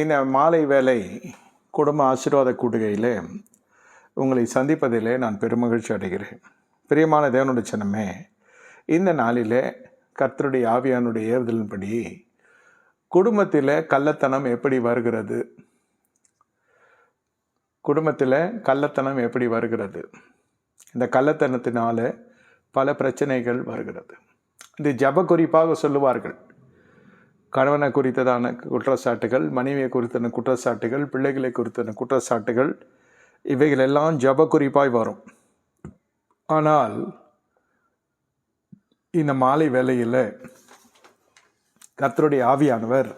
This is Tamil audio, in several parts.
இந்த மாலை வேலை குடும்ப ஆசீர்வாத கூடுகையிலே உங்களை சந்திப்பதிலே நான் பெருமகிழ்ச்சி அடைகிறேன். பிரியமான தேவனுடைய சின்னமே இந்த நாளிலே கர்த்தருடைய ஆவியானுடைய ஏவுதலின்படி குடும்பத்தில் கள்ளத்தனம் எப்படி வருகிறது? குடும்பத்தில் கள்ளத்தனம் எப்படி வருகிறது? இந்த கள்ளத்தனத்தினால பல பிரச்சனைகள் வருகிறது. இந்த ஜப குறிப்பாக சொல்லுவார்கள். கணவனை குறித்ததான குற்றச்சாட்டுகள் மனைவியை குறித்தன குற்றச்சாட்டுகள் பிள்ளைகளை குறித்தன குற்றச்சாட்டுகள் இவைகள் எல்லாம் ஜப குறிப்பாய் வரும். ஆனால் இந்த மாலை வேலையில் கர்த்தருடைய ஆவியானவர்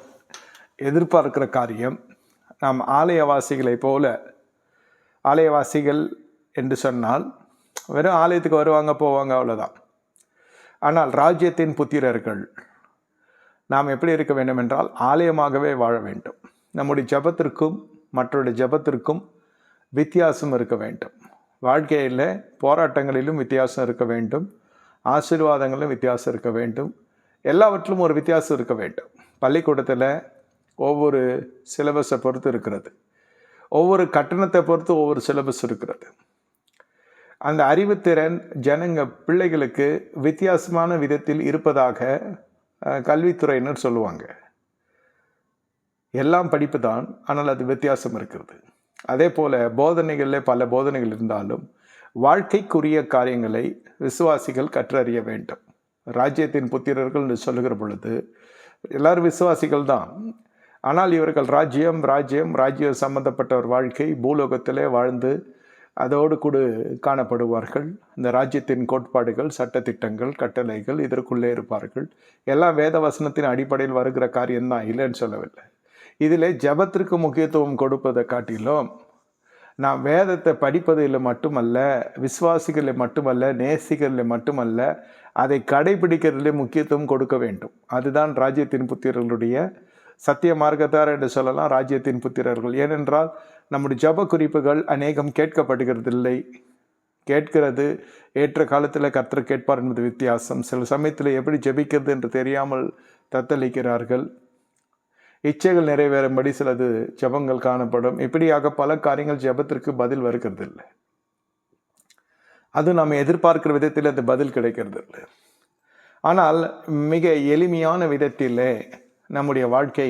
எதிர்பார்க்கிற காரியம் நாம் ஆலயவாசிகளைப் போல ஆலயவாசிகள் என்று சொன்னால் வெறும் ஆலயத்துக்கு வருவாங்க போவாங்க அவ்வளோதான் ஆனால் ராஜ்யத்தின் புத்திரர்கள் நாம் எப்படி இருக்க வேண்டும் என்றால் ஆலயமாகவே வாழ வேண்டும். நம்முடைய ஜபத்திற்கும் மற்றொரு ஜபத்திற்கும் வித்தியாசம் இருக்க வேண்டும். வாழ்க்கையில் போராட்டங்களிலும் வித்தியாசம் இருக்க வேண்டும். ஆசீர்வாதங்களிலும் வித்தியாசம் இருக்க வேண்டும். எல்லாவற்றிலும் ஒரு வித்தியாசம் இருக்க வேண்டும். பள்ளிக்கூடத்தில் ஒவ்வொரு சிலபஸை பொறுத்து இருக்கிறது. ஒவ்வொரு கட்டணத்தை பொறுத்து ஒவ்வொரு சிலபஸ் இருக்கிறது. அந்த அறிவுத்திறன் ஜனங்க பிள்ளைகளுக்கு வித்தியாசமான விதத்தில் இருப்பதாக கல்வித்துறையினர் சொல்லுவாங்க. எல்லாம் படிப்பு தான் ஆனால் அது வித்தியாசம் இருக்கிறது. அதே போல் போதனைகளில் பல போதனைகள் இருந்தாலும் வாழ்க்கைக்குரிய காரியங்களை விசுவாசிகள் கற்றறிய வேண்டும். ராஜ்யத்தின் புத்திரர்கள் என்று சொல்லுகிற பொழுது எல்லாரும் விசுவாசிகள் தான். ஆனால் இவர்கள் ராஜ்யம் ராஜ்யம் ராஜ்யம் சம்பந்தப்பட்ட ஒரு வாழ்க்கை பூலோகத்திலே வாழ்ந்து அதோடு கூட காணப்படுவார்கள். இந்த ராஜ்யத்தின் கோட்பாடுகள் சட்டத்திட்டங்கள் கட்டளைகள் இதற்குள்ளே இருப்பார்கள். எல்லாம் வேத வசனத்தின் அடிப்படையில் வருகிற காரியம்தான் இல்லைன்னு சொல்லவில்லை. இதில் ஜபத்திற்கு முக்கியத்துவம் கொடுப்பதை காட்டிலும் நாம் வேதத்தை படிப்பதில் மட்டுமல்ல விசுவாசிகளில் மட்டுமல்ல நேசிகளில் மட்டுமல்ல அதை கடைபிடிக்கிறதிலே முக்கியத்துவம் கொடுக்க வேண்டும். அதுதான் ராஜ்யத்தின் புத்திரர்களுடைய சத்திய மார்க்கத்தார் என்று சொல்லலாம் ராஜ்யத்தின் புத்திரர்கள். ஏனென்றால் நம்முடைய ஜப குறிப்புகள் அநேகம் கேட்கப்படுகிறதில்லை. கேட்கிறது ஏற்ற காலத்தில் கர்த்தர் கேட்பார் என்பது வித்தியாசம். சில சமயத்தில் எப்படி ஜெபிக்கிறது என்று தெரியாமல் தத்தளிக்கிறார்கள். இச்சைகள் நிறைவேறும்படி சிலது ஜெபங்கள் காணப்படும். இப்படியாக பல காரியங்கள் ஜெபத்திற்கு பதில் வருகிறது இல்லை அது நாம் எதிர்பார்க்கிற விதத்தில் அது பதில் கிடைக்கிறது இல்லை ஆனால் மிக எளிமையான விதத்திலே நம்முடைய வாழ்க்கை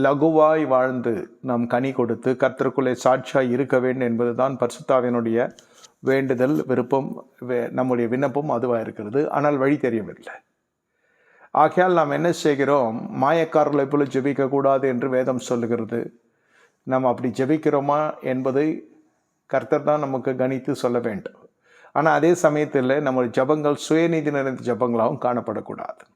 லகுவாய் வாழ்ந்து நாம் கனி கொடுத்து கர்த்தருக்குள்ளே சாட்சியாய் இருக்க வேண்டும் என்பதுதான் பரிசுத்தாவினுடைய வேண்டுதல் விருப்பம் வே- நம்முடைய விண்ணப்பம் அதுவாக இருக்கிறது. ஆனால் வழி தெரியவில்லை. ஆகையால் நாம் என்ன செய்கிறோம்? மாயக்காரர்களை போல ஜெபிக்க கூடாது என்று வேதம் சொல்லுகிறது. நாம் அப்படி ஜெபிக்கிறோமா என்பதை கர்த்தர் தான் நமக்கு கணித்து சொல்ல வேண்டும். ஆனால் அதே சமயத்தில் நம்முடைய ஜபங்கள் சுயநீதி நிறைந்த ஜபங்களாகவும் காணப்படக்கூடாது.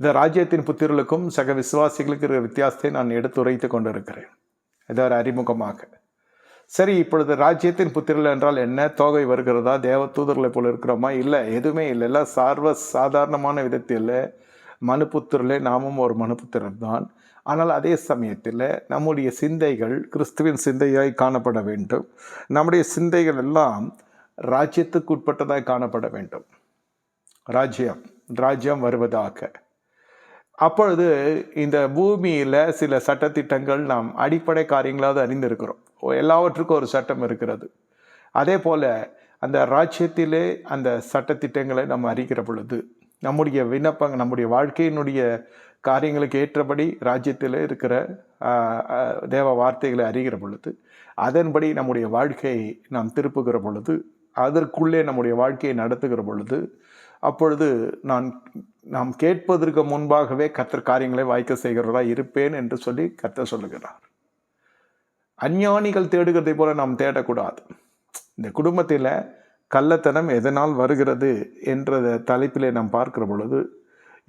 இந்த ராஜ்யத்தின் புத்திரர்களுக்கும் சக விசுவாசிகளுக்கு இருக்கிற வித்தியாசத்தை நான் எடுத்துரைத்து கொண்டிருக்கிறேன். இது ஒரு அறிமுகமாக. சரி இப்பொழுது ராஜ்யத்தின் புத்திரர்கள் என்றால் என்ன? தோகை வருகிறதா? தேவ தூதர்களை போல இருக்கிறோமா? இல்லை எதுவுமே இல்லை. எல்லாம் சார்வ சாதாரணமான விதத்தில் மனுப்புத்திரலே நாமும் ஒரு மனுப்புத்திரர் தான். ஆனால் அதே சமயத்தில் நம்முடைய சிந்தைகள் கிறிஸ்துவின் சிந்தையாய் காணப்பட வேண்டும். நம்முடைய சிந்தைகள் எல்லாம் ராஜ்யத்துக்கு உட்பட்டதாய் காணப்பட வேண்டும். ராஜ்யம் ராஜ்யம் வருவதாக. அப்பொழுது இந்த பூமியில் சில சட்டத்திட்டங்கள் நாம் அடிப்படை காரியங்களாவது அறிந்திருக்கிறோம். எல்லாவற்றுக்கும் ஒரு சட்டம் இருக்கிறது. அதே போல் அந்த ராஜ்யத்திலே அந்த சட்டத்திட்டங்களை நம்ம அறிகிற பொழுது நம்முடைய விண்ணப்பங்கள் நம்முடைய வாழ்க்கையினுடைய காரியங்களுக்கு ஏற்றபடி ராஜ்யத்தில் இருக்கிற தேவ வார்த்தைகளை அறிகிற பொழுது அதன்படி நம்முடைய வாழ்க்கையை நாம் திருப்புகிற பொழுது அதற்குள்ளே நம்முடைய வாழ்க்கையை நடத்துகிற பொழுது அப்பொழுது நான் நாம் கேட்பதற்கு முன்பாகவே கத்தர் காரியங்களை வாய்க்க செய்கிறவரா இருப்பேன் என்று சொல்லி கத்தர் சொல்லுகிறார். அஞ்ஞானிகள் தேடுகிறதை போல நாம் தேடக்கூடாது. இந்த குடும்பத்தில் கள்ளத்தனம் எதனால் வருகிறது என்ற தலைப்பிலே நாம் பார்க்கிற பொழுது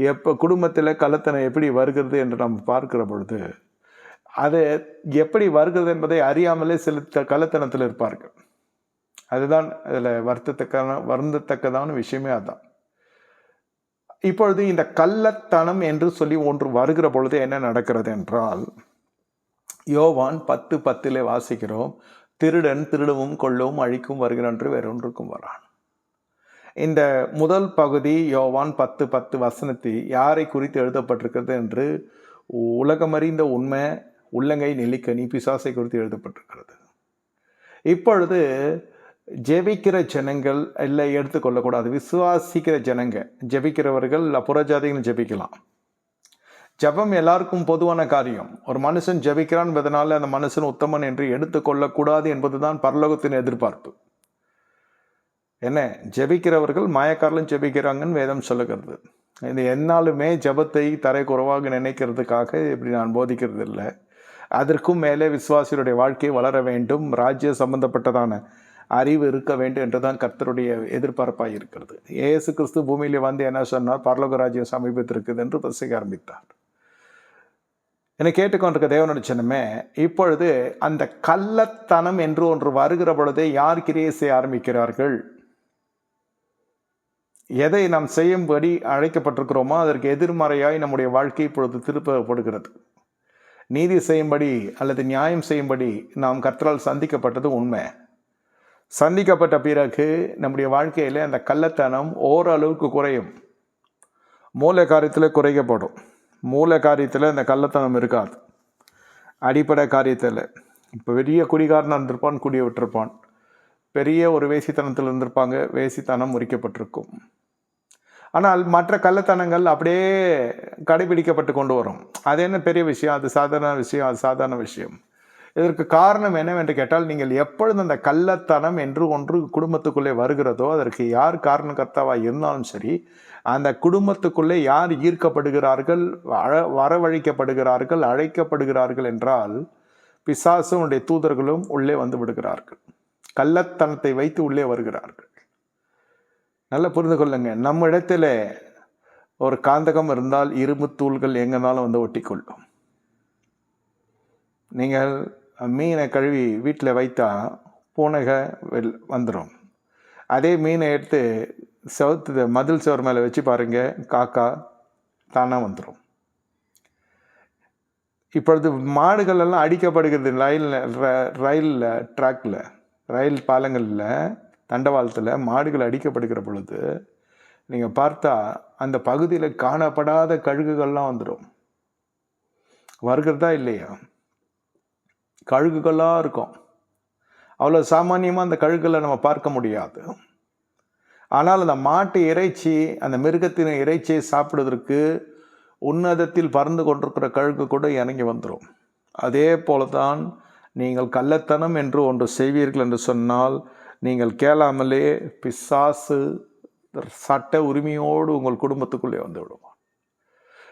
எப்போ குடும்பத்தில் கள்ளத்தனம் எப்படி வருகிறது என்று நாம் பார்க்கிற பொழுது அது எப்படி வருகிறது என்பதை அறியாமலே சில கள்ளத்தனத்தில் இருப்பார்கள். அதுதான் அதில் வருத்தத்தக்கான வருந்தத்தக்கதான விஷயமே அதுதான் இப்பொழுது இந்த கள்ளத்தனம் என்று சொல்லி ஒன்று வருகிற பொழுது என்ன நடக்கிறது என்றால் யோவான் பத்து பத்திலே வாசிக்கிறோம் திருடன் திருடவும் கொள்ளவும் அழிக்கும் வருகிறான் என்று வேறொன்றுக்கும் வரான். இந்த முதல் பகுதி யோவான் பத்து பத்து வசனத்தை யாரை குறித்து எழுதப்பட்டிருக்கிறது என்று உலகமறிந்த உண்மை உள்ளங்கை நெல்லிக்கனி பிசாசை குறித்து எழுதப்பட்டிருக்கிறது. இப்பொழுது ஜெபிக்கிற ஜனங்கள் இல்லை எடுத்துக்கொள்ளக்கூடாது விசுவாசிக்கிற ஜனங்க ஜெபிக்கிறவர்கள் புறஜாதிகள் ஜெபிக்கலாம். ஜெபம் எல்லாருக்கும் பொதுவான காரியம். ஒரு மனுஷன் ஜபிக்கிறான் என்பதனால அந்த மனுஷன் உத்தமன் என்று எடுத்துக்கொள்ளக்கூடாது என்பதுதான் பரலோகத்தின் எதிர்பார்ப்பு. என்ன? ஜெபிக்கிறவர்கள் மாயக்காரலும் ஜெபிக்கிறாங்கன்னு வேதம் சொல்லுகிறது. இது என்னாலுமே ஜெபத்தை தரை குறைவாக நினைக்கிறதுக்காக இப்படி நான் போதிக்கிறது இல்லை அதற்கும் மேலே விசுவாசியுடைய வாழ்க்கை வளர வேண்டும். ராஜ்ய சம்பந்தப்பட்டதான அறிவு இருக்க வேண்டும் என்றுதான் கர்த்தருடைய எதிர்பார்ப்பாக இருக்கிறது. இயேசு கிறிஸ்து பூமியிலே வந்து என்ன சொன்னார்? பரலோக ராஜ்யம் சமீபத்திருக்குது என்று பிரசங்க ஆரம்பித்தார். என்னை கேட்டுக்கொண்டிருக்க தேவனுடைய சின்னமே இப்பொழுது அந்த கள்ளத்தனம் என்று ஒன்று வருகிற பொழுதே யார் கிரியை செய்ய ஆரம்பிக்கிறார்கள்? எதை நாம் செய்யும்படி அழைக்கப்பட்டிருக்கிறோமோ அதற்கு எதிர்மறையாய் நம்முடைய வாழ்க்கை இப்பொழுது திருப்பப்படுகிறது. நீதி செய்யும்படி அல்லது நியாயம் செய்யும்படி நாம் கர்த்தரால் சந்திக்கப்பட்டது உண்மை. சந்திக்கப்பட்ட பிறகு நம்முடைய வாழ்க்கையில் அந்த கள்ளத்தனம் ஓரளவுக்கு குறையும். மூல காரியத்தில் குறைக்கப்படும். மூல காரியத்தில் அந்த கள்ளத்தனம் இருக்காது. அடிப்படை காரியத்தில். இப்போ பெரிய குடிகாரனாக இருந்திருப்பான் குடிய விட்டிருப்பான். பெரிய ஒரு வேசித்தனத்தில் இருந்திருப்பாங்க வேசித்தனம் முறிக்கப்பட்டிருக்கும். ஆனால் மற்ற கள்ளத்தனங்கள் அப்படியே கடைபிடிக்கப்பட்டு கொண்டு வரும். அது என்ன பெரிய விஷயம்? அது சாதாரண விஷயம் அது சாதாரண விஷயம். இதற்கு காரணம் என்னவென்று கேட்டால் நீங்கள் எப்பொழுது அந்த கள்ளத்தனம் என்று ஒன்று குடும்பத்துக்குள்ளே வருகிறதோ அதற்கு யார் காரணகர்த்தாவாக இருந்தாலும் சரி அந்த குடும்பத்துக்குள்ளே யார் ஈர்க்கப்படுகிறார்கள் அழ- வரவழைக்கப்படுகிறார்கள் அழைக்கப்படுகிறார்கள் என்றால் பிசாசுடைய தூதர்களும் உள்ளே வந்து விடுகிறார்கள். கள்ளத்தனத்தை வைத்து உள்ளே வருகிறார்கள். நல்லா புரிந்து கொள்ளுங்க. நம்ம இடத்துல ஒரு காந்தகம் இருந்தால் இரும்பு தூள்கள் எங்கனாலும் வந்து ஒட்டிக்கொள்ளும். நீங்கள் மீனை கழுவி வீட்டில் வைத்தா பூனைக வெல் வந்துடும் அதே மீனை எடுத்து செவத்து மதில் சுவர் மேலே வச்சு பாருங்கள் காக்கா தானாக வந்துடும் இப்பொழுது மாடுகள் எல்லாம் அடிக்கப்படுகிறது ரயில் ரயிலில் ட்ராக்கில் ரயில் பாலங்களில் தண்டவாளத்தில் மாடுகள் அடிக்கப்படுகிற பொழுது நீங்கள் பார்த்தா அந்த பகுதியில் காணப்படாத கழுகுகள்லாம் வந்துடும் வருகிறதா இல்லையா? கழுகுகளாக இருக்கும். அவ்வளோ சாமானியமாக அந்த கழுகுகளை நம்ம பார்க்க முடியாது. ஆனால் அந்த மாட்டு இறைச்சி அந்த மிருகத்தின் இறைச்சியை சாப்பிடுவதற்கு உன்னதத்தில் பறந்து கொண்டிருக்கிற கழுகு கூட இறங்கி வந்துடும் அதே போல தான் நீங்கள் கள்ளத்தனம் என்று ஒன்று செய்வீர்கள் என்று சொன்னால் நீங்கள் கேளாமலே பிசாசு சட்ட உரிமையோடு உங்கள் குடும்பத்துக்குள்ளே வந்துவிடும்.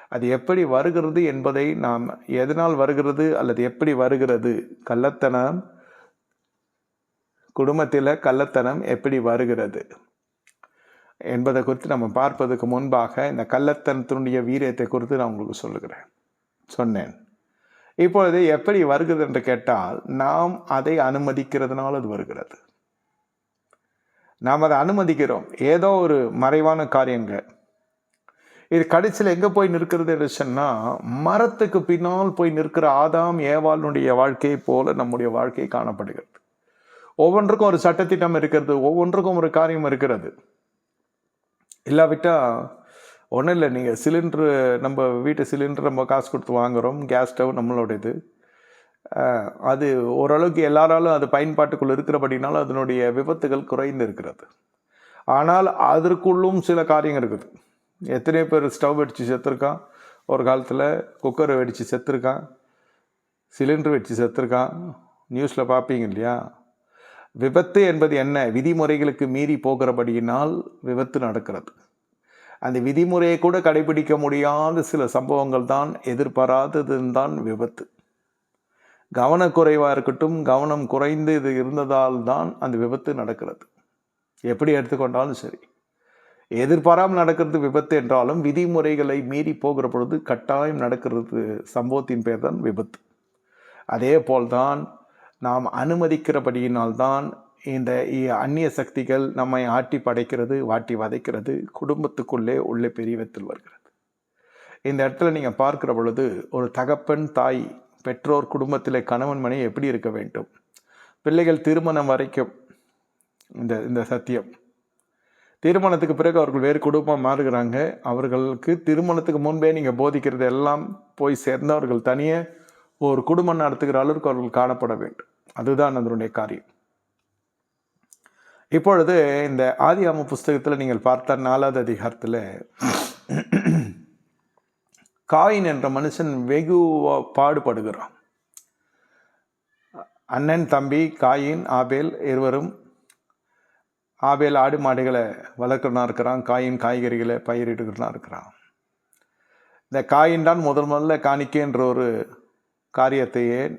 அது எப்படி வருகிறது என்பதை நாம் எதனால் வருகிறது அல்லது எப்படி வருகிறது? கள்ளத்தனம் குடும்பத்தில் கள்ளத்தனம் எப்படி வருகிறது? என்பதை குறித்து நம்ம பார்ப்பதற்கு முன்பாக இந்த கள்ளத்தனத்தினுடைய வீரியத்தை குறித்து நான் உங்களுக்கு சொல்லுகிறேன். சொன்னேன். இப்பொழுது எப்படி வருகிறது என்று கேட்டால் நாம் அதை அனுமதிக்கிறதுனால அது வருகிறது. நாம் அதை அனுமதிக்கிறோம். ஏதோ ஒரு மறைவான காரியங்கள். இது கடைசியில் எங்கே போய் நிற்கிறது என்று சொன்னால் மரத்துக்கு பின்னால் போய் நிற்கிற ஆதாம் ஏவாளுடைய வாழ்க்கையை போல நம்முடைய வாழ்க்கை காணப்படுகிறது. ஒவ்வொன்றுக்கும் ஒரு சட்டத்திட்டம் இருக்கிறது ஒவ்வொன்றுக்கும் ஒரு காரியம் இருக்கிறது. இல்லாவிட்டால் ஒன்றும் இல்லை நீங்கள் சிலிண்ட்ரு நம்ம வீட்டு சிலிண்டர் நம்ம காசு கொடுத்து வாங்குகிறோம் கேஸ் ஸ்டவ் நம்மளுடையது. அது ஓரளவுக்கு எல்லாராலும் அது பயன்பாட்டுக்குள் இருக்கிறபடினாலும் அதனுடைய விபத்துகள் குறைந்து இருக்கிறது. ஆனால் அதற்குள்ளும் சில காரியங்கள் இருக்குது. எத்தனை பேர் ஸ்டவ் வெடித்து செத்துருக்கான். ஒரு காலத்தில் குக்கர் வெடித்து செத்துருக்கான். சிலிண்டர் வெடித்து செத்துருக்கான். நியூஸில் பார்ப்பீங்க இல்லையா? விபத்து என்பது என்ன? விதிமுறைகளுக்கு மீறி போகிறபடியினால் விபத்து நடக்கிறது. அந்த விதிமுறையை கூட கடைபிடிக்க முடியாத சில சம்பவங்கள் தான் எதிர்பாராததுன்னு தான் விபத்து. கவனக்குறைவாக இருக்கட்டும் கவனம் குறைந்து இது இருந்ததால் தான் அந்த விபத்து நடக்கிறது. எப்படி எடுத்துக்கொண்டாலும் சரி. எதிர்பாராமல் நடக்கிறது விபத்து என்றாலும் விதிமுறைகளை மீறி போகிற பொழுது கட்டாயம் நடக்கிறது சம்பவத்தின் பேர் தான் விபத்து. அதே போல்தான் நாம் அனுமதிக்கிறபடியினால்தான் இந்த இ- அந்நிய சக்திகள் நம்மை ஆட்டி படைக்கிறது வாட்டி வதைக்கிறது குடும்பத்துக்குள்ளே உள்ளே பெரியவத்தில் வருகிறது. இந்த இடத்துல நீங்கள் பார்க்கிற பொழுது ஒரு தகப்பன் தாய் பெற்றோர் குடும்பத்தில் கணவன் மனை எப்படி இருக்க வேண்டும்? பிள்ளைகள் திருமணம் வரைக்கும் இந்த இந்த சத்தியம். திருமணத்துக்கு பிறகு அவர்கள் வேறு குடும்பம் மாறுகிறாங்க. அவர்களுக்கு திருமணத்துக்கு முன்பே நீங்கள் போதிக்கிறது எல்லாம் போய் சேர்ந்தவர்கள் தனியே ஒரு குடும்பம் நடத்துகிற அளவுக்கு அவர்கள் காணப்பட வேண்டும். அதுதான் அதனுடைய காரியம். இப்பொழுது இந்த ஆதி ஆதியாம புஸ்தகத்தில் நீங்கள் பார்த்த நாலாவது அதிகாரத்தில் காயின் என்ற மனுஷன் வெகு பாடுபடுகிறான். அண்ணன் தம்பி காயின் ஆபேல் இருவரும் ஆபேல் ஆடு மாடுகளை வளர்க்கிறனா இருக்கிறான் காயின் காய்கறிகளை பயிரிடுகிறனா இருக்கிறான். இந்த காயின் தான் முதல் முதல்ல காணிக்கைன்ற ஒரு காரியத்தையே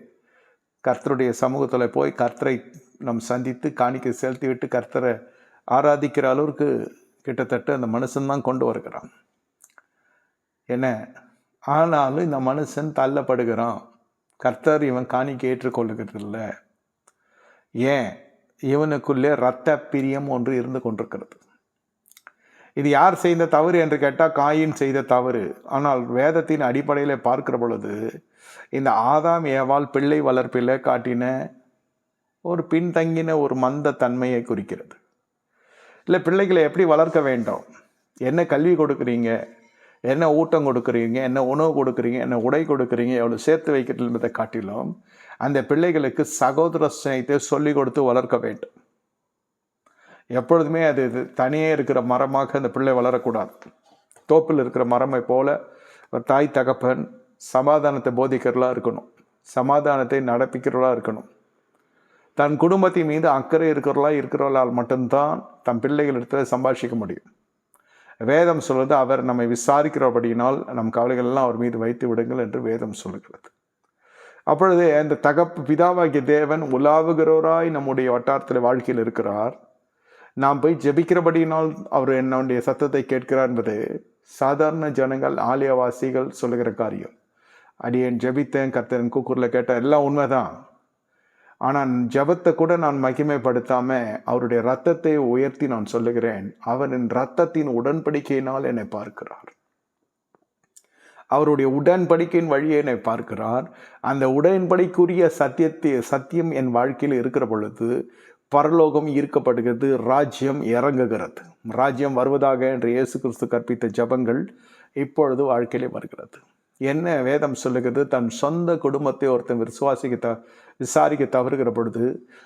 கர்த்தருடைய சமூகத்தில் போய் கர்த்தரை நம் சந்தித்து காணிக்கை செலுத்தி விட்டு கர்த்தரை ஆராதிக்கிற அளவுக்கு கிட்டத்தட்ட அந்த மனுஷன்தான் கொண்டு வருகிறான். என்ன? ஆனாலும் இந்த மனுஷன் தள்ளப்படுகிறான். கர்த்தர் இவன் காணிக்கை ஏற்றுக்கொள்ளுகிறதில்ல. ஏன்? இவனுக்குள்ளே இரத்த பிரியம் ஒன்று இருந்து கொண்டிருக்கிறது. இது யார் செய்த தவறு என்று கேட்டால் காயின் செய்த தவறு. ஆனால் வேதத்தின் அடிப்படையில் பார்க்கிற பொழுது இந்த ஆதாம் ஏவால் பிள்ளை வளர்ப்பில் காட்டின ஒரு பின்தங்கின ஒரு மந்த தன்மையை குறிக்கிறது. இல்லை பிள்ளைகளை எப்படி வளர்க்க வேண்டும்? என்ன கல்வி கொடுக்குறீங்க? என்ன ஊட்டம் கொடுக்குறீங்க? என்ன உணவு கொடுக்குறீங்க? என்ன உடை கொடுக்குறீங்க? எவ்வளோ சேர்த்து வைக்கிறது என்பதை காட்டிலும் அந்த பிள்ளைகளுக்கு சகோதர ஸ்நேகத்தை சொல்லிக் கொடுத்து வளர்க்க வேண்டும். எப்பொழுதுமே அது இது தனியே இருக்கிற மரமாக அந்த பிள்ளை வளரக்கூடாது. தோப்பில் இருக்கிற மரமை போல ஒரு தாய் தகப்பன் சமாதானத்தை போதிக்கிறவர்களாக இருக்கணும். சமாதானத்தை நடப்பிக்கிறவர்களாக இருக்கணும். தன் குடும்பத்தின் மீது அக்கறை இருக்கிறவர்களா இருக்கிறவர்களால் மட்டும்தான் தன் பிள்ளைகளிடத்தில் சம்பாஷிக்க முடியும். வேதம் சொல்வது அவர் நம்மை விசாரிக்கிறபடியினால் நம் கவலைகள் எல்லாம் அவர் மீது வைத்து விடுங்கள் என்று வேதம் சொல்கிறது. அப்பொழுது அந்த தகப்பு பிதாவாகிய தேவன் உலாவுகிறவராய் நம்முடைய வட்டாரத்தில் வாழ்க்கையில் இருக்கிறார். நாம் போய் ஜெபிக்கிறபடியினால் அவர் என்னுடைய சத்தத்தை கேட்கிறார் என்பது சாதாரண ஜனங்கள் ஆலயவாசிகள் சொல்லுகிற காரியம். அடியேன் ஜெபித்தேன் கத்தன் கூக்குரில் கேட்ட எல்லாம் உண்மைதான். ஆனால் ஜபத்தை கூட நான் மகிமைப்படுத்தாமல் அவருடைய ரத்தத்தை உயர்த்தி நான் சொல்லுகிறேன். அவரின் ரத்தத்தின் உடன்படிக்கையினால் என்னை பார்க்கிறார். அவருடைய உடன்படிக்கையின் வழியை என்னை பார்க்கிறார். அந்த உடன்படிக்குரிய சத்தியத்தை சத்தியம் என் வாழ்க்கையில் இருக்கிற பொழுது பரலோகம் ஈர்க்கப்படுகிறது ராஜ்யம் இறங்குகிறது. ராஜ்யம் வருவதாக என்று இயேசு கிறிஸ்து கற்பித்த ஜபங்கள் இப்பொழுது வாழ்க்கையிலே வருகிறது. என்ன வேதம் சொல்லுகிறது? தன் சொந்த குடும்பத்தை ஒருத்தன் விசுவாசிக்க த விசாரிக்க தவறுகிற பொழுது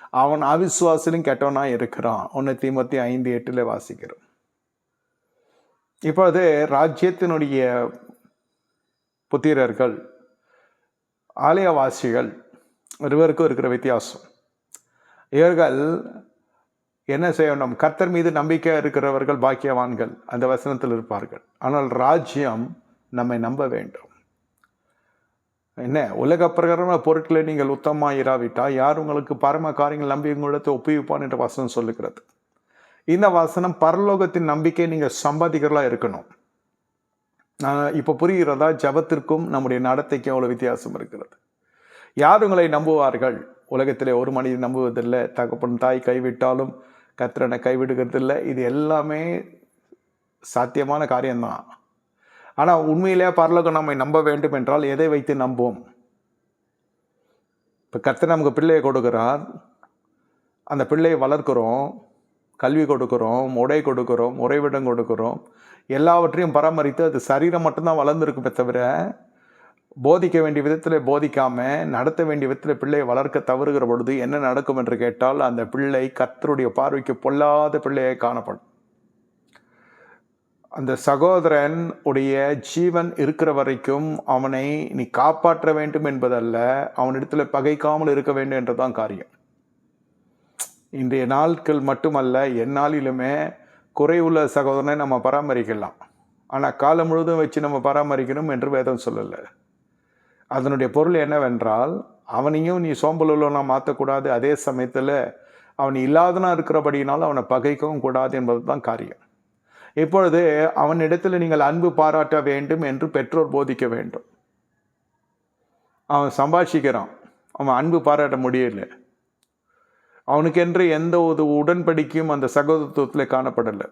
அவன் அவிசுவாசிலும் கெட்டவனாக இருக்கிறான். ஒன்று தீமத்தி ஐந்து எட்டில் வாசிக்கிறோம். இப்பொழுது ராஜ்யத்தினுடைய புத்திரர்கள் ஆலயவாசிகள் இருவருக்கும் இருக்கிற வித்தியாசம். இவர்கள் என்ன செய்யணும்? கர்த்தர் மீது நம்பிக்கை இருக்கிறவர்கள் பாக்கியவான்கள். அந்த வசனத்தில் இருப்பார்கள். ஆனால் ராஜ்யம் நம்மை நம்ப வேண்டும். என்ன? உலக பிரகாரமான பொருட்களை நீங்கள் உத்தமாக இராவிட்டால் யார் உங்களுக்கு பரம காரியங்கள் நம்பி உங்களிடத்தை ஒப்புவிப்பான் என்ற வசனம் சொல்லுகிறது. இந்த வசனம் பரலோகத்தின் நம்பிக்கை நீங்கள் சம்பாதிக்கிறதா இருக்கணும். இப்போ புரிகிறதா ஜபத்திற்கும் நம்முடைய நடத்தைக்கும் அவ்வளோ வித்தியாசம் இருக்கிறது. யார் உங்களை நம்புவார்கள்? உலகத்திலே ஒரு மனிதன் நம்புவதில்லை. தகப்பன் தாய் கைவிட்டாலும் கத்திரனை கைவிடுகிறதில்லை. இது எல்லாமே சாத்தியமான காரியம்தான். ஆனால் உண்மையிலே பரலோகம் நம்மை நம்ப வேண்டும் என்றால் எதை வைத்து நம்புவோம்? இப்போ கத்தை நமக்கு பிள்ளையை கொடுக்குறார். அந்த பிள்ளையை வளர்க்குறோம். கல்வி கொடுக்குறோம். உடை கொடுக்குறோம். உறைவிடம் கொடுக்குறோம். எல்லாவற்றையும் பராமரித்து அது சரீரம் மட்டும்தான் வளர்ந்துருக்குமே தவிர போதிக்க வேண்டிய விதத்தில் போதிக்காமல் நடத்த வேண்டிய விதத்தில் பிள்ளையை வளர்க்க தவறுகிற பொழுது என்ன நடக்கும் என்று கேட்டால் அந்த பிள்ளை கத்தருடைய பார்வைக்கு பொல்லாத பிள்ளையை காணப்படும். அந்த சகோதரன் உடைய ஜீவன் இருக்கிற வரைக்கும் அவனை நீ காப்பாற்ற வேண்டும் என்பதல்ல அவனிடத்தில் பகைக்காமல் இருக்க வேண்டும் என்றுதான் காரியம். இன்றைய நாட்கள் மட்டுமல்ல எந்நாளிலுமே குறைவுள்ள சகோதரனை நம்ம பராமரிக்கலாம். ஆனால் காலம் முழுதும் வச்சு நம்ம பராமரிக்கணும் என்று வேதம் சொல்லலை. அதனுடைய பொருள் என்னவென்றால் அவனையும் நீ சோம்பல் உள்ளவனாக மாற்றக்கூடாது அதே சமயத்தில் அவன் இல்லாதனா இருக்கிறபடியினால் அவனை பகைக்கவும் கூடாது என்பது தான் காரியம். இப்பொழுது அவனிடத்தில் நீங்கள் அன்பு பாராட்ட வேண்டும் என்று பெற்றோர் போதிக்க வேண்டும். அவன் சம்பாஷிக்கிறான். அவன் அன்பு பாராட்ட முடியலை. அவனுக்கென்று எந்த ஒரு உடன்படிக்கையும் அந்த சகோதரத்துவத்தில் காணப்படலை.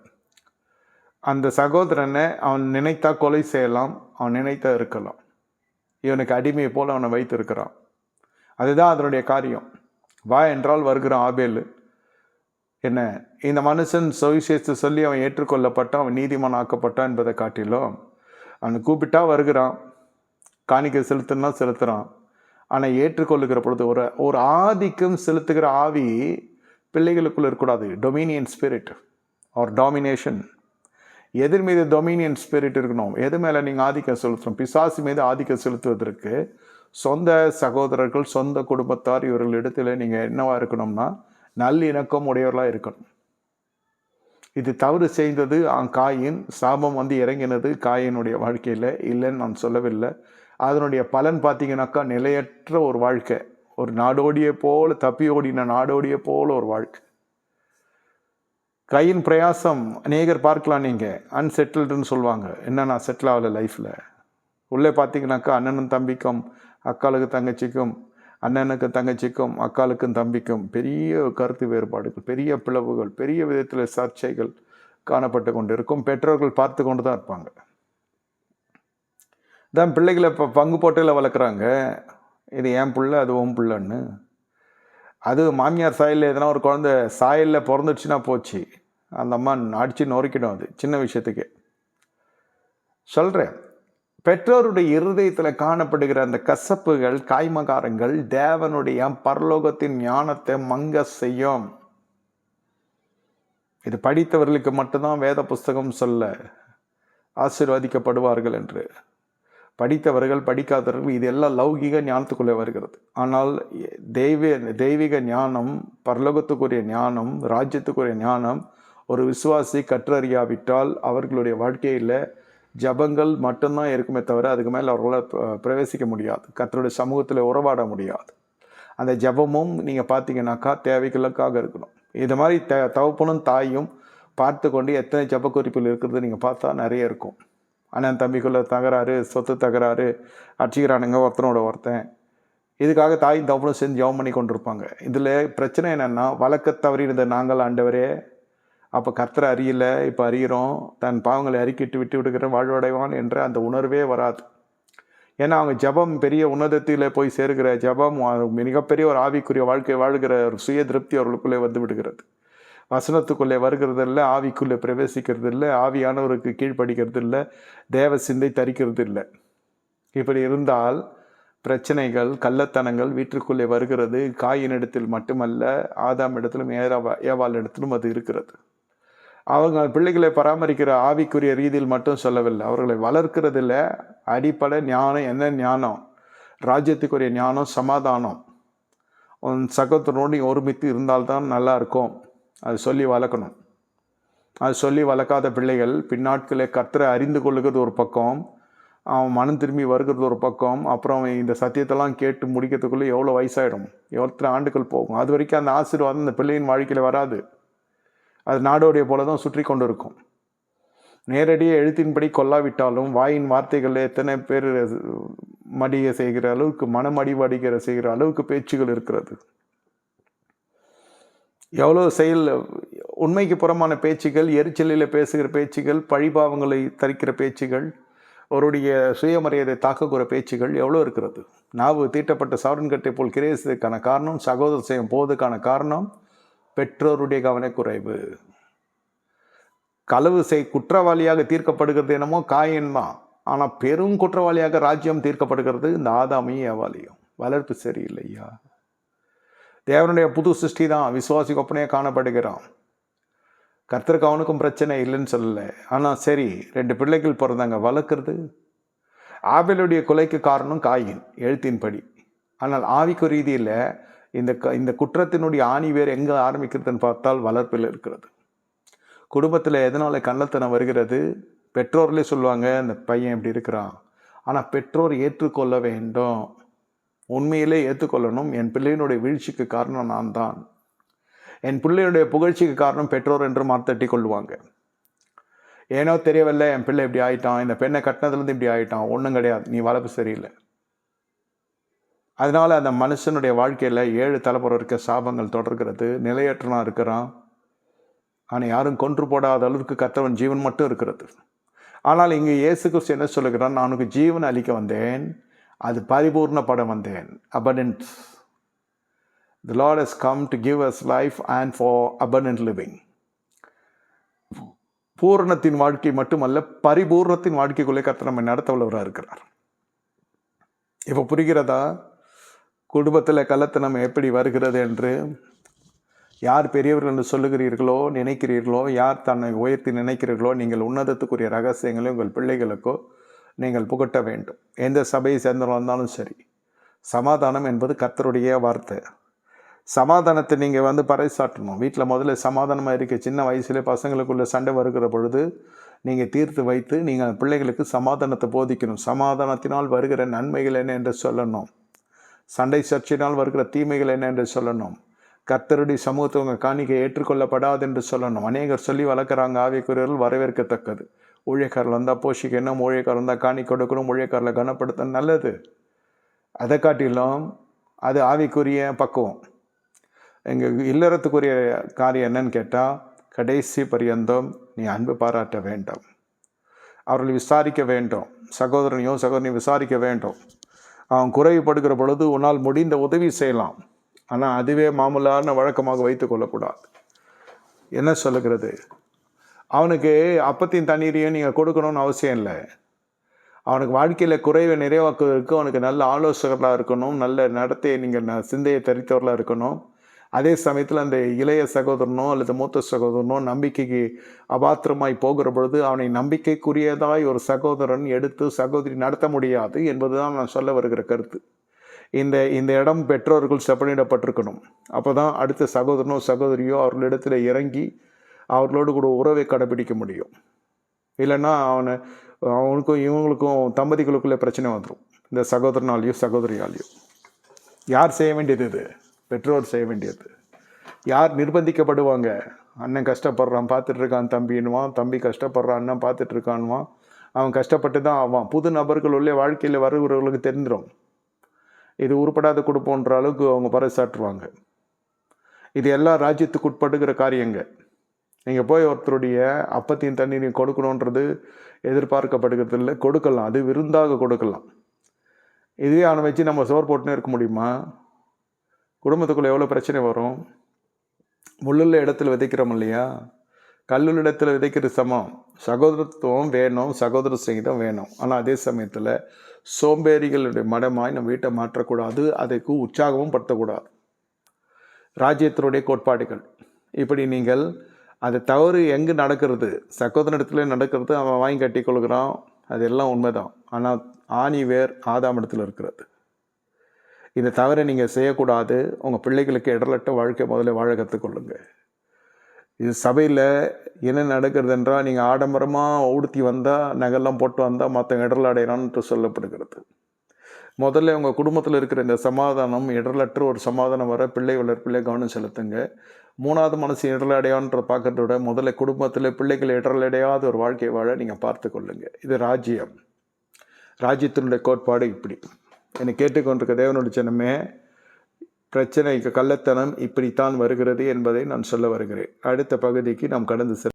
அந்த சகோதரனை அவன் நினைத்தா கொலை செய்யலாம் அவன் நினைத்தா இருக்கலாம். இவனுக்கு அடிமையை போல் அவனை வைத்திருக்கிறான். அதுதான் அதனுடைய காரியம். வா என்றால் வருகிறான் ஆபேல். என்ன இந்த மனுஷன் சுவிசேஷத்தை சொல்லி அவன் ஏற்றுக்கொள்ளப்பட்டான் அவன் நீதிமான் ஆக்கப்பட்டான் என்பதை காட்டிலும் அவனை கூப்பிட்டா வருகிறான். காணிக்கை செலுத்தினா செலுத்துகிறான் ஆனால் ஏற்றுக்கொள்ளுகிற பொழுது ஒரு ஒரு ஆதிக்கம் செலுத்துகிற ஆவி பிள்ளைகளுக்குள்ள இருக்கக்கூடாது. டொமினியன் ஸ்பிரிட் ஆர் டாமினேஷன் எதிர் மீது டொமினியன் ஸ்பிரிட் இருக்கணும். எது மேலே நீங்கள் ஆதிக்கம் செலுத்தணும்? பிசாசு மீது ஆதிக்கம் செலுத்துவதற்கு சொந்த சகோதரர்கள் சொந்த குடும்பத்தார் இவர்களிடத்தில் நீங்கள் என்னவாக இருக்கணும்னா நல்லிணக்கம் உடையவர்களாக இருக்கணும். இது தவறு செய்தது காயின் சாபம் வந்து இறங்கினது காயினுடைய வாழ்க்கையில் இல்லைன்னு நான் சொல்லவில்லை. அதனுடைய பலன் பார்த்தீங்கன்னாக்கா நிலையற்ற ஒரு வாழ்க்கை. ஒரு நாடோடிய போல் தப்பி ஓடின நாடோடிய போல் ஒரு வாழ்க்கை. கையின் பிரயாசம் அநேகர் பார்க்கலாம் நீங்கள் அன்செட்டில்டுன்னு சொல்லுவாங்க. என்ன நான் செட்டில் ஆகலை லைஃப்பில் உள்ளே பார்த்தீங்கன்னாக்கா அண்ணனும் தம்பிக்கும் அக்காளுக்கு தங்கச்சிக்கும் அண்ணனுக்கு தங்கச்சிக்கும் அக்காளுக்கும் தம்பிக்கும் பெரிய கருத்து வேறுபாடுகள் பெரிய பிளவுகள் பெரிய விதத்தில் சர்ச்சைகள் காணப்பட்டு கொண்டு இருக்கும் பெற்றோர்கள் பார்த்து கொண்டு தான் இருப்பாங்க. தான் பிள்ளைகளை இப்போ பங்கு போட்டியில் வளர்க்குறாங்க. இது என் பிள்ளை அது உன் பிள்ளைன்னு. அது மாமியார் சாயலில் எதனா ஒரு குழந்தை சாயலில் பிறந்துடுச்சுன்னா போச்சு. அந்த அம்மா அடித்து நொறுக்கிடும் அது சின்ன விஷயத்துக்கு. சொல்கிறேன் பெற்றோருடைய இருதயத்தில் காணப்படுகிற அந்த கசப்புகள் காய்மகாரங்கள் தேவனுடைய பரலோகத்தின் ஞானத்தை மங்க செய்யும். இது படித்தவர்களுக்கு மட்டும்தான் வேத புஸ்தகம் சொல்ல ஆசீர்வதிக்கப்படுவார்கள் என்று. படித்தவர்கள் படிக்காதவர்கள் இது எல்லாம் லௌகிக ஞானத்துக்குள்ளே வருகிறது. ஆனால் தெய்வ தெய்வீக ஞானம் பரலோகத்துக்குரிய ஞானம் ராஜ்யத்துக்குரிய ஞானம் ஒரு விசுவாசி கற்றறியாவிட்டால் அவர்களுடைய வாழ்க்கையில் ஜபங்கள் மட்டும்தான் இருக்குமே தவிர அதுக்கு மேலே அவர்களால் பிரவேசிக்க முடியாது. கத்தருடைய சமூகத்தில் உறவாட முடியாது. அந்த ஜபமும் நீங்கள் பார்த்தீங்கன்னாக்கா தேவைகளுக்காக இருக்கணும். இது மாதிரி த தவப்பனும் தாயும் பார்த்து கொண்டு எத்தனை ஜப குறிப்பில் இருக்கிறது நீங்கள் பார்த்தா நிறைய இருக்கும். அண்ணன் தம்பிக்குள்ளே தகராறு சொத்து தகராறு அடிச்சுக்கிறானுங்க ஒருத்தனோட ஒருத்தன். இதுக்காக தாயும் தவப்பனும் செஞ்சு ஜெபம் பண்ணி கொண்டிருப்பாங்க. இதில் பிரச்சனை என்னென்னா வழக்க தவறியிருந்த நாங்கள் ஆண்டவரே அப்போ கர்த்தரை அறியல இப்போ அறிகிறோம் தன் பாவங்களை அறிக்கிட்டு விட்டு விடுகிற வாழ்வடைவான் என்ற அந்த உணர்வே வராது. ஏன்னா அவங்க ஜபம் பெரிய உன்னதத்தில் போய் சேருகிற ஜபம் மிகப்பெரிய ஒரு ஆவிக்குரிய வாழ்க்கை வாழ்கிற ஒரு சுய திருப்தி அவர்களுக்குள்ளே வந்து விடுகிறது. வசனத்துக்குள்ளே வருகிறது இல்லை ஆவிக்குள்ளே பிரவேசிக்கிறது இல்லை ஆவியானவருக்கு கீழ்ப்படிக்கிறது இல்லை தேவ சிந்தை தரிக்கிறது இல்லை இப்படி இருந்தால் பிரச்சனைகள் கள்ளத்தனங்கள் வீட்டிற்குள்ளே வருகிறது. காயின் இடத்தில் மட்டுமல்ல ஆதாம் இடத்திலும் ஏராவா ஏவாள் இடத்திலும் அது இருக்கிறது. அவங்க பிள்ளைகளை பராமரிக்கிற ஆவிக்குரிய ரீதியில் மட்டும் சொல்லவில்லை. அவர்களை வளர்க்கிறதுல அடிப்படை ஞானம் என்ன ஞானம்? ராஜ்யத்துக்குரிய ஞானம் சமாதானம். உன் சகோதரனோடு ஒருமித்து இருந்தால்தான் நல்லா இருக்கும். அது சொல்லி வளர்க்கணும். அது சொல்லி வளர்க்காத பிள்ளைகள் பின்னாட்களை கர்த்தரை அறிந்து கொள்ளுகிறது ஒரு பக்கம் அவன் மனம் திரும்பி வருகிறது ஒரு பக்கம் அப்புறம் அவன் இந்த சத்தியத்தெல்லாம் கேட்டு முடிக்கிறதுக்குள்ளே எவ்வளோ வயசாகிடும் எவ்வளோ ஆண்டுகள் போகும்? அது வரைக்கும் அந்த ஆசீர்வாதம் அந்த பிள்ளையின் வாழ்க்கையில் வராது. அது நாடோடைய போல தான் சுற்றி கொண்டு இருக்கும் நேரடியாக எழுத்தின்படி கொல்லாவிட்டாலும் வாயின் வார்த்தைகளில் எத்தனை பேர் மடிய செய்கிற அளவுக்கு மனமடிவடிகிற செய்கிற அளவுக்கு பேச்சுகள் இருக்கிறது. எவ்வளோ செயல் உண்மைக்கு புறமான பேச்சுகள் எரிச்சலில் பேசுகிற பேச்சுகள் பழிபாவங்களை தரிக்கிற பேச்சுகள் அவருடைய சுயமரியாதை தாக்கக்கூற பேச்சுகள் எவ்வளோ இருக்கிறது? நாவு தீட்டப்பட்ட சாரன்கட்டை போல் கிரேசதுக்கான காரணம் சகோதர செய்யும் போவதுக்கான காரணம் பெற்றோருடைய கவனக்குறைவு களவு செய் குற்றவாளியாக தீர்க்கப்படுகிறது என்னமோ காயன்மா ஆனால் பெரும் குற்றவாளியாக ராஜ்யம் தீர்க்கப்படுகிறது இந்த ஆதாமையும் ஏவாலியும் வளர்ப்பு சரியில்லையா? தேவனுடைய புது சிருஷ்டி தான். விசுவாசி கொப்பனையே காணப்படுகிறான். கர்த்தருக்கு அவனுக்கும் பிரச்சனை இல்லைன்னு சொல்லலை. ஆனால் சரி ரெண்டு பிள்ளைகள் பிறந்தாங்க. வளர்க்குறது. ஆபிலுடைய கொலைக்கு காரணம் காயின் எழுத்தின்படி. ஆனால் ஆவிக்கு ரீதியில் இந்த க இந்த குற்றத்தினுடைய ஆணி வேர் எங்கே ஆரம்பிக்கிறதுன்னு பார்த்தால் வளர்ப்பில் இருக்கிறது. குடும்பத்தில் எதனால் கள்ளத்தனம் வருகிறது? பெற்றோர்களே சொல்லுவாங்க இந்த பையன் இப்படி இருக்கிறான். ஆனால் பெற்றோர் ஏற்றுக்கொள்ள வேண்டும். உண்மையிலே ஏற்றுக்கொள்ளணும். என் பிள்ளையினுடைய வீழ்ச்சிக்கு காரணம் நான் தான் என் பிள்ளையுடைய புகழ்ச்சிக்கு காரணம் பெற்றோர் என்று மாத்தட்டி கொள்வாங்க. ஏனோ தெரியவில்லை என் பிள்ளை இப்படி ஆயிட்டான் இந்த பெண்ணை கட்டினதுலேருந்து இப்படி ஆயிட்டான் ஒன்றும் கிடையாது நீ வளர்ப்பு சரியில்லை. அதனால் அந்த மனுஷனுடைய வாழ்க்கையில் ஏழு தலைப்புறம் இருக்க சாபங்கள் தொடர்கிறது நிலையற்றனாக இருக்கிறான். ஆனால் யாரும் கொன்று போடாத அளவுக்கு கத்தவன் ஜீவன் மட்டும் இருக்கிறது. ஆனால் இங்கே இயேசு கிறிஸ்து என்ன சொல்லுகிறான் நான் உனக்கு ஜீவன் அளிக்க வந்தேன். அது பரிபூர்ணப்பட வந்தேன். Abundance the lord has come to give us life and for abundant living பூரணத்தின் வாழ்க்கை மட்டுமல்ல பரிபூர்ணத்தின் வாழ்க்கைக்குள்ளே கத்த நம்ம நடத்த உள்ளவராக இருக்கிறார். இப்போ புரிகிறதா? குடும்பத்தில் கலத்தனம் எப்படி வருகிறது என்று யார் பெரியவர்கள் என்று சொல்லுகிறீர்களோ நினைக்கிறீர்களோ யார் தன்னை உயர்த்தி நினைக்கிறீர்களோ நீங்கள் உன்னதத்துக்குரிய ரகசியங்களை உங்கள் பிள்ளைகளுக்கோ நீங்கள் புகட்ட வேண்டும். எந்த சபையை சேர்ந்தவங்க இருந்தாலும் சரி. சமாதானம் என்பது கர்த்தருடைய வார்த்தை. சமாதானத்தை நீங்கள் வந்து பறைசாற்றணும். வீட்டில் முதல்ல சமாதானமாக இருக்க சின்ன வயசுல பசங்களுக்குள்ள சண்டை வருகிற பொழுது நீங்கள் தீர்த்து வைத்து நீங்கள் பிள்ளைகளுக்கு சமாதானத்தை போதிக்கணும். சமாதானத்தினால் வருகிற நன்மைகள் என்ன என்று சொல்லணும். சண்டை சர்ச்சையினால் வருகிற தீமைகள் என்ன என்று சொல்லணும். கர்த்தருடைய சமூகத்தை உங்கள் காணிக்கை ஏற்றுக்கொள்ளப்படாது என்று சொல்லணும். அநேகர் சொல்லி வளர்க்குறாங்க. ஆவிக்குரியவர்கள் வரவேற்கத்தக்கது. ஊழியக்காரர் வந்தால் போஷிக்கணும் ஊழியக்காரர் வந்தால் காணி கொடுக்கணும் ஊழியக்காரில் கனப்படுத்த நல்லது. அதை காட்டிலும் அது ஆவிக்குரிய பக்குவம். எங்கள் இல்லறத்துக்குரிய காரியம் என்னன்னு கேட்டால் கடைசி பரியந்தம் நீ அன்பு பாராட்ட வேண்டும். அவர்களை விசாரிக்க வேண்டும். சகோதரனையும் சகோதரனையும் விசாரிக்க வேண்டும். அவன் குறைவுபடுகிற பொழுது உன்னால் முடிந்த உதவி செய்யலாம். ஆனால் அதுவே மாமூலான வழக்கமாக வைத்து கொள்ளக்கூடாது. என்ன சொல்லுகிறது? அவனுக்கு அப்பத்தின் தண்ணீரையும் நீங்கள் கொடுக்கணும்னு அவசியம் இல்லை. அவனுக்கு வாழ்க்கையில் குறைவை நிறைவாக்குவதற்கு அவனுக்கு நல்ல ஆலோசகர்களாக இருக்கணும். நல்ல நடத்தையை நீங்கள் ந- சிந்தையை தெரித்தவர்களாக இருக்கணும். அதே சமயத்தில் அந்த இளைய சகோதரனோ அல்லது மூத்த சகோதரனோ நம்பிக்கைக்கு அபாத்திரமாய் போகிற பொழுது அவனை நம்பிக்கைக்குரியதாய் ஒரு சகோதரன் எடுத்து சகோதரி நடத்த முடியாது என்பதுதான் நான் சொல்ல வருகிற கருத்து. இந்த இந்த இடம் பெற்றோர்கள் செப்பனிடப்பட்டிருக்கணும். அப்போ தான் அடுத்த சகோதரனோ சகோதரியோ அவர்களிடத்தில் இறங்கி அவர்களோடு கூட உறவை கடைபிடிக்க முடியும். இல்லைன்னா அவனை அவனுக்கும் இவங்களுக்கும் தம்பதிகளுக்குள்ளே பிரச்சனை வந்துடும் இந்த சகோதரனாலேயோ சகோதரியாலேயோ. யார் செய்ய வேண்டியது இது? பெற்றோர் செய்ய வேண்டியது. யார் நிர்பந்திக்கப்படுவாங்க? அண்ணன் கஷ்டப்படுறான் பார்த்துட்ருக்கான் தம்பின்னுவான் தம்பி கஷ்டப்படுறான் அண்ணன் பார்த்துட்ருக்கான்வான் அவன் கஷ்டப்பட்டு தான் ஆவான். புது நபர்கள் உள்ளே வாழ்க்கையில் வருகிறவர்களுக்கு தெரிஞ்சிடும் இது உருப்படாத கொடுப்போன்ற அளவுக்கு அவங்க பறைசாற்றுவாங்க. இது எல்லா ராஜ்யத்துக்கு உட்படுகிற காரியங்கள் நீங்கள் போய் ஒருத்தருடைய அப்பத்தையும் தண்ணீரையும் கொடுக்கணுன்றது எதிர்பார்க்கப்படுகிறது இல்லை கொடுக்கலாம். அது விருந்தாக கொடுக்கலாம். இதே அவனை வச்சு நம்ம சோர் போட்டுனே இருக்க முடியுமா? குடும்பத்துக்குள்ளே எவ்வளோ பிரச்சனை வரும்? முள்ளுள்ள இடத்துல விதைக்கிறோம் இல்லையா? கல்லுள்ள இடத்துல விதைக்கிற சமம். சகோதரத்துவம் வேணும் சகோதர சங்கீதம் வேணும். ஆனால் அதே சமயத்தில் சோம்பேறிகளுடைய மடமாய் நம்ம வீட்டை மாற்றக்கூடாது. அதுக்கு உற்சாகமும் படுத்தக்கூடாது. ராஜ்யத்தினுடைய கோட்பாடுகள். இப்படி நீங்கள் அது தவறு எங்கே நடக்கிறது? சகோதரனிடத்துல நடக்கிறது அவன் வாங்கி கட்டி கொள்கிறான். அது எல்லாம் உண்மைதான். ஆனால் ஆணி வேர் ஆதாம் இடத்துல இருக்கிறது. இந்த தவறை நீங்கள் செய்யக்கூடாது. உங்கள் பிள்ளைகளுக்கு இடலட்ட வாழ்க்கை முதல்ல வாழ கற்றுக்கொள்ளுங்க இது சபையில் என்ன நடக்கிறது என்றால் நீங்கள் ஆடம்பரமாக உடுத்தி வந்தால் நகைலாம் போட்டு வந்தால் மற்ற இடல் அடையணும்னு சொல்லப்படுகிறது. முதல்ல உங்கள் குடும்பத்தில் இருக்கிற இந்த சமாதானம் இடலற்ற ஒரு சமாதானம் வர பிள்ளை வளர்ப்பில் கவனம் செலுத்துங்க. மூணாவது மனசு இடரல் அடையான்ற பார்க்கறத விட முதல்ல குடும்பத்தில் பிள்ளைகள் இடரல் அடையாத ஒரு வாழ்க்கையை வாழ நீங்கள் பார்த்து கொள்ளுங்கள் இது ராஜ்யம். ராஜ்யத்தினுடைய கோட்பாடு இப்படி. என்னை கேட்டுக்கொண்டிருக்க தேவனுடைய ஜனமே பிரச்சனை கள்ளத்தனம் இப்படித்தான் வருகிறது என்பதை நான் சொல்ல வருகிறேன். அடுத்த பகுதிக்கு நாம் கடந்து செல்ல